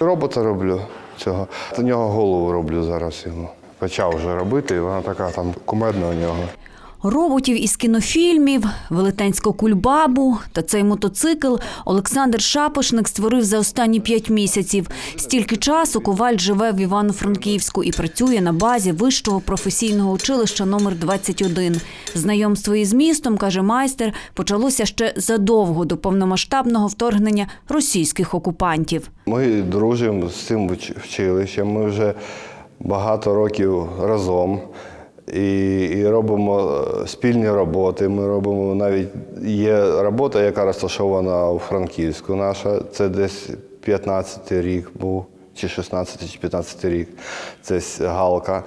Робота роблю цього. До нього голову роблю зараз йому. Почав вже робити, і вона така там кумедна у нього. Роботів із кінофільмів, велетенську кульбабу та цей мотоцикл Олександр Шапошник створив за останні п'ять місяців. Стільки часу Коваль живе в Івано-Франківську і працює на базі вищого професійного училища номер 21. Знайомство із містом, каже майстер, почалося ще задовго до повномасштабного вторгнення російських окупантів. Ми дружимо з цим уч- вчилищем. Ми вже багато років разом. І, і робимо е, спільні роботи. Ми робимо навіть є робота, яка розташована у Франківську. Наша це десь 15 рік був, чи 16, чи 15 рік. Це галка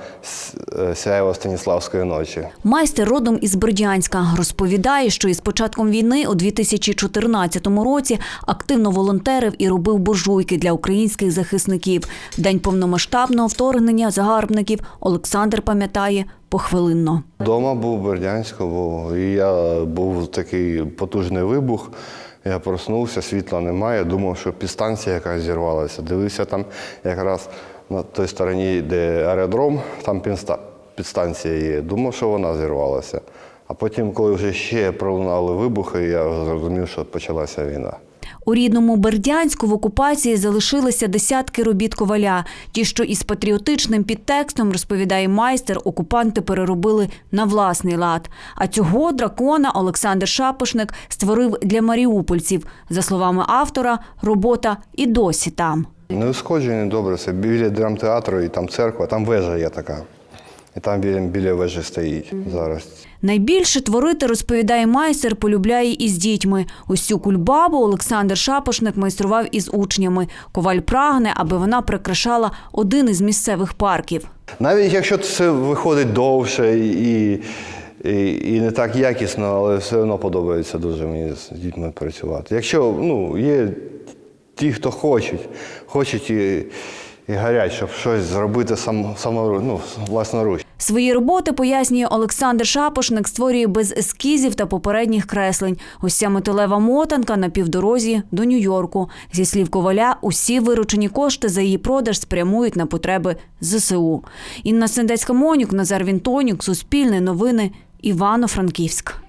е, Сяєва Станіславської ночі. Майстер родом із Бердянська розповідає, що із початком війни у 2014 році активно волонтерив і робив буржуйки для українських захисників. День повномасштабного вторгнення загарбників Олександр пам'ятає похвилинно. Дома був Бердянську, був, і я був такий потужний вибух. Я проснувся, світла немає. Думав, що підстанція якась зірвалася. Дивився там якраз на той стороні, де аеродром, там підста- підстанція є. Думав, що вона зірвалася. А потім, коли вже ще пролунали вибухи, я зрозумів, що почалася війна. У рідному Бердянську в окупації залишилися десятки робіт коваля. Ті, що із патріотичним підтекстом, розповідає майстер, окупанти переробили на власний лад. А цього дракона Олександр Шапошник створив для маріупольців. За словами автора, робота і досі там. Неушкоджений добре, це біля драмтеатру, і там церква, там вежа є така. І там біля, біля вежі стоїть зараз. Найбільше творити, розповідає майстер, полюбляє із дітьми. Цю кульбабу Олександр Шапошник майстрував із учнями. Коваль прагне, аби вона прикрашала один із місцевих парків. Навіть якщо це виходить довше і, і, і не так якісно, але все одно подобається дуже мені з дітьми працювати. Якщо ну, є ті, хто хочуть, хочуть і, і горять, щоб щось зробити сам, само, ну, власноруч. Свої роботи, пояснює Олександр Шапошник, створює без ескізів та попередніх креслень. Ось ця металева мотанка на півдорозі до Нью-Йорку. Зі слів Коваля, усі виручені кошти за її продаж спрямують на потреби ЗСУ. Інна Сендецька-Монюк, Назар Вінтонюк, Суспільне новини, Івано-Франківськ.